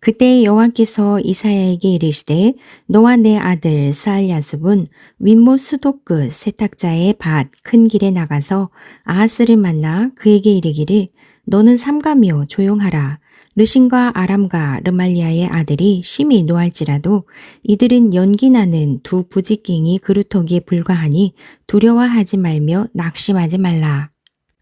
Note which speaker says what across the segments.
Speaker 1: 그때 여호와께서 이사야에게 이르시되 너와 내 아들 스알야숲은 윗모 수도 끝 세탁자의 밭 큰 길에 나가서 아하스를 만나 그에게 이르기를 너는 삼가며 조용하라 르신과 아람과 르말리아의 아들이 심히 노할지라도 이들은 연기 나는 두 부지깽이 그루터기에 불과하니 두려워하지 말며 낙심하지 말라.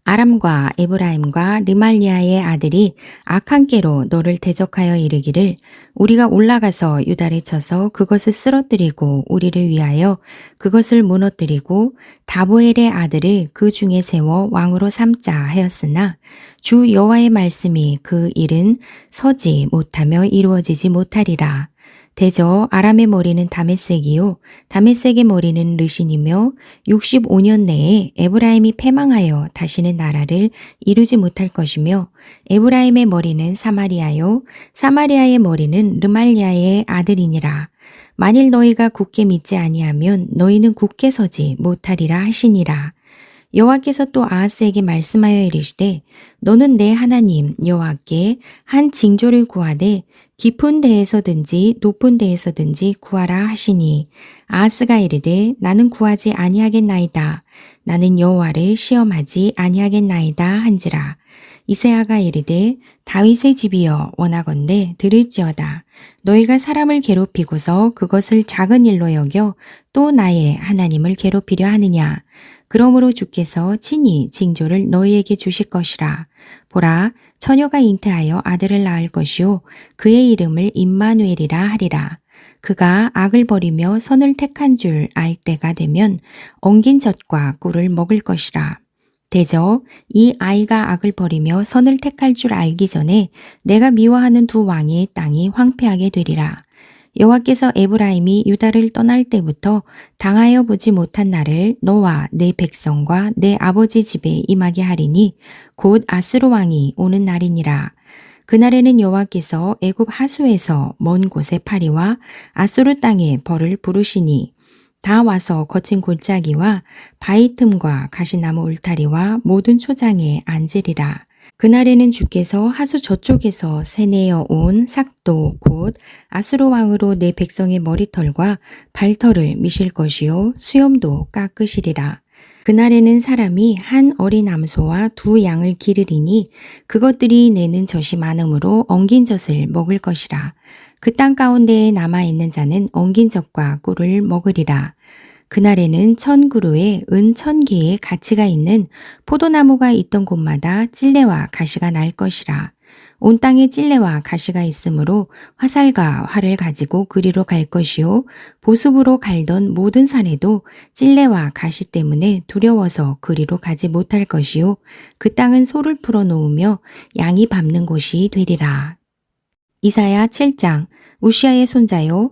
Speaker 1: 아람과 에브라임과 르말리아의 아들이 악한 깨로 너를 대적하여 이르기를 우리가 올라가서 유다를 쳐서 그것을 쓰러뜨리고 우리를 위하여 그것을 무너뜨리고 다보엘의 아들을 그 중에 세워 왕으로 삼자 하였으나 주 여호와의 말씀이 그 일은 서지 못하며 이루어지지 못하리라. 대저 아람의 머리는 다메섹이요 다메섹의 머리는 르신이며 65년 내에 에브라임이 패망하여 다시는 나라를 이루지 못할 것이며 에브라임의 머리는 사마리아요 사마리아의 머리는 르말리아의 아들이니라. 만일 너희가 굳게 믿지 아니하면 너희는 굳게 서지 못하리라 하시니라. 여호와께서 또 아하스에게 말씀하여 이르시되 너는 내 하나님 여호와께 한 징조를 구하되 깊은 데에서든지 높은 데에서든지 구하라 하시니 아하스가 이르되 나는 구하지 아니하겠나이다. 나는 여호와를 시험하지 아니하겠나이다 한지라. 이세아가 이르되 다윗의 집이여 원하건대 들을지어다. 너희가 사람을 괴롭히고서 그것을 작은 일로 여겨 또 나의 하나님을 괴롭히려 하느냐? 그러므로 주께서 친히 징조를 너희에게 주실 것이라. 보라, 처녀가 잉태하여 아들을 낳을 것이요. 그의 이름을 임마누엘이라 하리라. 그가 악을 버리며 선을 택한 줄 알 때가 되면 엉긴 젖과 꿀을 먹을 것이라. 대저 이 아이가 악을 버리며 선을 택할 줄 알기 전에 내가 미워하는 두 왕의 땅이 황폐하게 되리라. 여호와께서 에브라임이 유다를 떠날 때부터 당하여 보지 못한 날을 너와 내 백성과 내 아버지 집에 임하게 하리니 곧 아스로 왕이 오는 날이니라. 그날에는 여호와께서 애굽 하수에서 먼 곳에 파리와 아수르 땅에 벌을 부르시니 다 와서 거친 골짜기와 바위 틈과 가시나무 울타리와 모든 초장에 앉으리라. 그날에는 주께서 하수 저쪽에서 세내어 온 삭도 곧 아수르 왕으로 내 백성의 머리털과 발털을 미실 것이요 수염도 깎으시리라. 그날에는 사람이 한 어린 암소와 두 양을 기르리니 그것들이 내는 젖이 많으므로 엉긴 젖을 먹을 것이라. 그 땅 가운데에 남아있는 자는 엉긴 젖과 꿀을 먹으리라. 그날에는 천 그루에 은 천 개의 가치가 있는 포도나무가 있던 곳마다 찔레와 가시가 날 것이라. 온 땅에 찔레와 가시가 있으므로 화살과 활을 가지고 그리로 갈 것이요 보습으로 갈던 모든 산에도 찔레와 가시 때문에 두려워서 그리로 가지 못할 것이요 그 땅은 소를 풀어 놓으며 양이 밟는 곳이 되리라. 이사야 7장 우시아의 손자요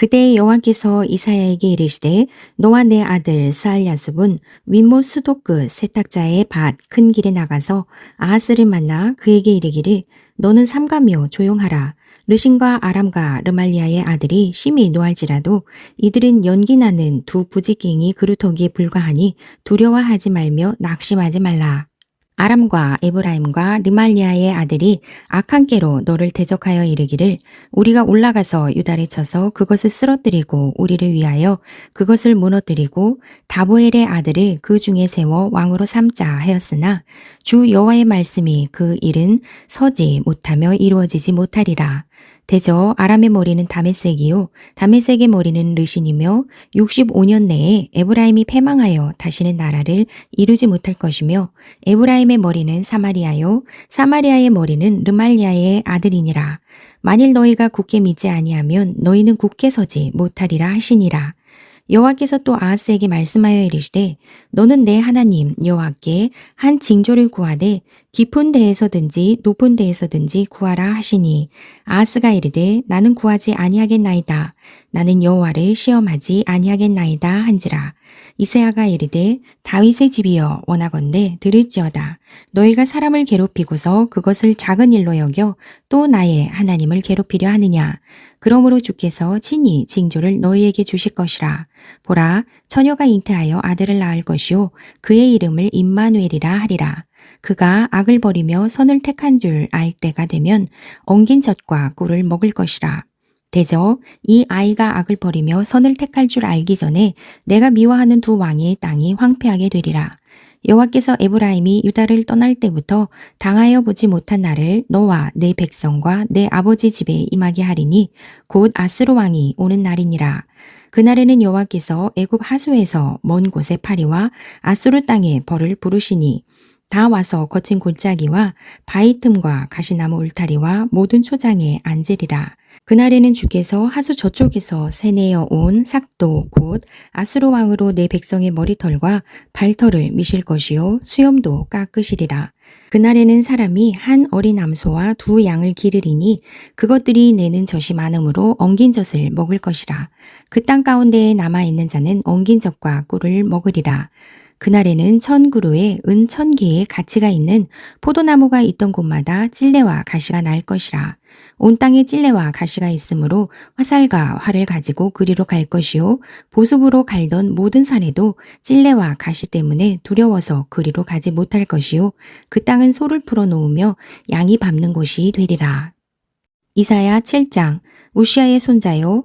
Speaker 1: 그때 여호와께서 이사야에게 이르시되 너와 내 아들 스알야숲은 윗모 수도 끝 세탁자의 밭 큰 길에 나가서 아하스를 만나 그에게 이르기를 너는 삼가며 조용하라 르신과 아람과 르말리아의 아들이 심히 노할지라도 이들은 연기 나는 두 부지깽이 그루터기에 불과하니 두려워하지 말며 낙심하지 말라. 아람과 에브라임과 르말리아의 아들이 악한 깨로 너를 대적하여 이르기를 우리가 올라가서 유다를 쳐서 그것을 쓰러뜨리고 우리를 위하여 그것을 무너뜨리고 다보엘의 아들을 그 중에 세워 왕으로 삼자 하였으나 주 여호와의 말씀이 그 일은 서지 못하며 이루어지지 못하리라. 대저 아람의 머리는 다메섹이요. 다메섹의 머리는 르신이며 65년 내에 에브라임이 패망하여 다시는 나라를 이루지 못할 것이며 에브라임의 머리는 사마리아요. 사마리아의 머리는 르말리아의 아들이니라. 만일 너희가 굳게 믿지 아니하면 너희는 굳게 서지 못하리라 하시니라. 여호와께서 또 아하스에게 말씀하여 이르시되 너는 내 하나님 여호와께 한 징조를 구하되 깊은 데에서든지 높은 데에서든지 구하라 하시니 아하스가 이르되 나는 구하지 아니하겠나이다. 나는 여호와를 시험하지 아니하겠나이다 한지라. 이세아가 이르되 다윗의 집이여 원하건대 들을지어다. 너희가 사람을 괴롭히고서 그것을 작은 일로 여겨 또 나의 하나님을 괴롭히려 하느냐? 그러므로 주께서 친히 징조를 너희에게 주실 것이라. 보라 처녀가 잉태하여 아들을 낳을 것이요 그의 이름을 임마누엘이라 하리라 그가 악을 버리며 선을 택한 줄 알 때가 되면 엉긴 젖과 꿀을 먹을 것이라 대저 이 아이가 악을 버리며 선을 택할 줄 알기 전에 내가 미워하는 두 왕의 땅이 황폐하게 되리라. 여호와께서 에브라임이 유다를 떠날 때부터 당하여 보지 못한 날을 너와 내 백성과 내 아버지 집에 임하게 하리니 곧 아스로 왕이 오는 날이니라. 그날에는 여호와께서 애굽 하수에서 먼 곳에 파리와 아수르 땅에 벌을 부르시니 다 와서 거친 골짜기와 바위 틈과 가시나무 울타리와 모든 초장에 앉으리라. 그날에는 주께서 하수 저쪽에서 세내어 온 삭도 곧 아수르 왕으로 내 백성의 머리털과 발털을 미실 것이요 수염도 깎으시리라. 그날에는 사람이 한 어린 암소와 두 양을 기르리니 그것들이 내는 젖이 많으므로 엉긴 젖을 먹을 것이라. 그 땅 가운데에 남아있는 자는 엉긴 젖과 꿀을 먹으리라. 그날에는 천 그루에 은 천 개의 가치가 있는 포도나무가 있던 곳마다 찔레와 가시가 날 것이라. 온 땅에 찔레와 가시가 있으므로 화살과 활을 가지고 그리로 갈 것이요 보습으로 갈던 모든 산에도 찔레와 가시 때문에 두려워서 그리로 가지 못할 것이요 그 땅은 소를 풀어 놓으며 양이 밟는 곳이 되리라. 이사야 7장 우시아의 손자요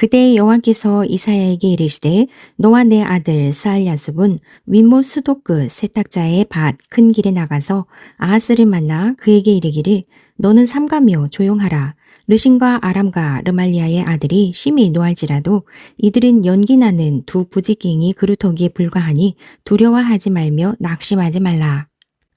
Speaker 1: 그때 여호와께서 이사야에게 이르시되 너와 내 아들 사알야숲은 윗모 수도 끝 세탁자의 밭 큰 길에 나가서 아하스를 만나 그에게 이르기를 너는 삼가며 조용하라 르신과 아람과 르말리아의 아들이 심히 노할지라도 이들은 연기 나는 두 부지깽이 그루터기에 불과하니 두려워하지 말며 낙심하지 말라.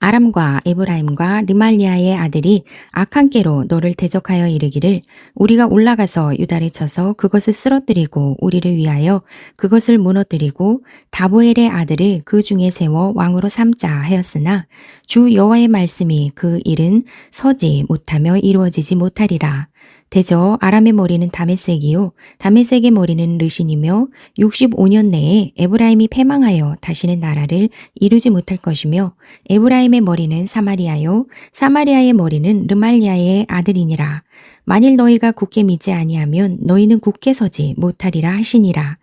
Speaker 1: 아람과 에브라임과 르말리아의 아들이 악한 깨로 너를 대적하여 이르기를 우리가 올라가서 유다를 쳐서 그것을 쓰러뜨리고 우리를 위하여 그것을 무너뜨리고 다보엘의 아들을 그 중에 세워 왕으로 삼자 하였으나 주 여호와의 말씀이 그 일은 서지 못하며 이루어지지 못하리라. 대저 아람의 머리는 다메섹이요 다메섹의 머리는 르신이며 65년 내에 에브라임이 패망하여 다시는 나라를 이루지 못할 것이며 에브라임의 머리는 사마리아요 사마리아의 머리는 르말리아의 아들이니라. 만일 너희가 굳게 믿지 아니하면 너희는 굳게 서지 못하리라 하시니라.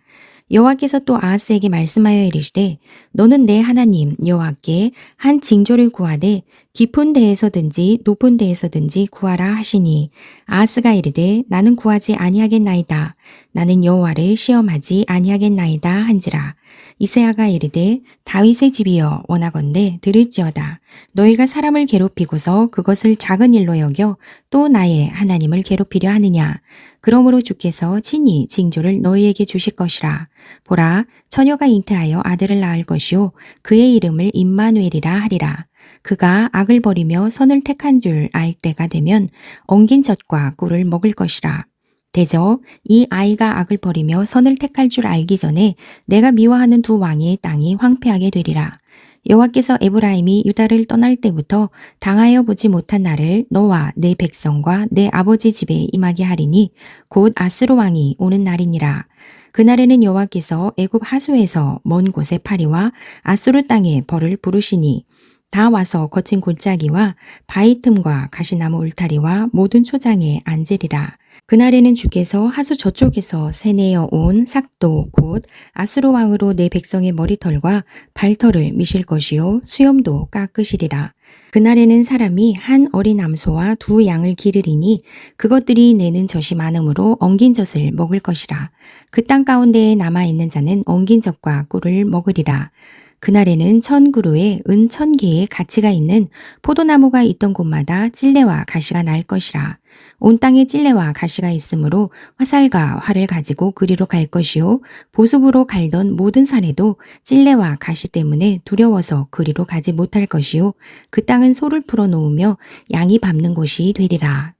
Speaker 1: 여호와께서 또 아하스에게 말씀하여 이르시되 너는 내 하나님 여호와께 한 징조를 구하되 깊은 데에서든지 높은 데에서든지 구하라 하시니 아하스가 이르되 나는 구하지 아니하겠나이다 나는 여호와를 시험하지 아니하겠나이다 한지라 이세아가 이르되 다윗의 집이여 원하건대 들을지어다 너희가 사람을 괴롭히고서 그것을 작은 일로 여겨 또 나의 하나님을 괴롭히려 하느냐 그러므로 주께서 친히 징조를 너희에게 주실 것이라. 보라, 처녀가 잉태하여 아들을 낳을 것이요. 그의 이름을 임마누엘이라 하리라. 그가 악을 버리며 선을 택한 줄 알 때가 되면 엉긴 젖과 꿀을 먹을 것이라. 대저 이 아이가 악을 버리며 선을 택할 줄 알기 전에 내가 미워하는 두 왕의 땅이 황폐하게 되리라. 여호와께서 에브라임이 유다를 떠날 때부터 당하여 보지 못한 날을 너와 내 백성과 내 아버지 집에 임하게 하리니 곧 아스로 왕이 오는 날이니라. 그날에는 여호와께서 애굽 하수에서 먼 곳에 파리와 아수르 땅에 벌을 부르시니 다 와서 거친 골짜기와 바위 틈과 가시나무 울타리와 모든 초장에 앉으리라. 그날에는 주께서 하수 저쪽에서 세내어 온 삭도 곧 아수르 왕으로 내 백성의 머리털과 발털을 미실 것이요 수염도 깎으시리라. 그날에는 사람이 한 어린 암소와 두 양을 기르리니 그것들이 내는 젖이 많으므로 엉긴 젖을 먹을 것이라. 그 땅 가운데에 남아 있는 자는 엉긴 젖과 꿀을 먹으리라. 그날에는 천 그루에 은 천 개의 가치가 있는 포도나무가 있던 곳마다 찔레와 가시가 날 것이라. 온 땅에 찔레와 가시가 있으므로 화살과 활을 가지고 그리로 갈 것이요 보습으로 갈던 모든 산에도 찔레와 가시 때문에 두려워서 그리로 가지 못할 것이요 그 땅은 소를 풀어 놓으며 양이 밟는 곳이 되리라.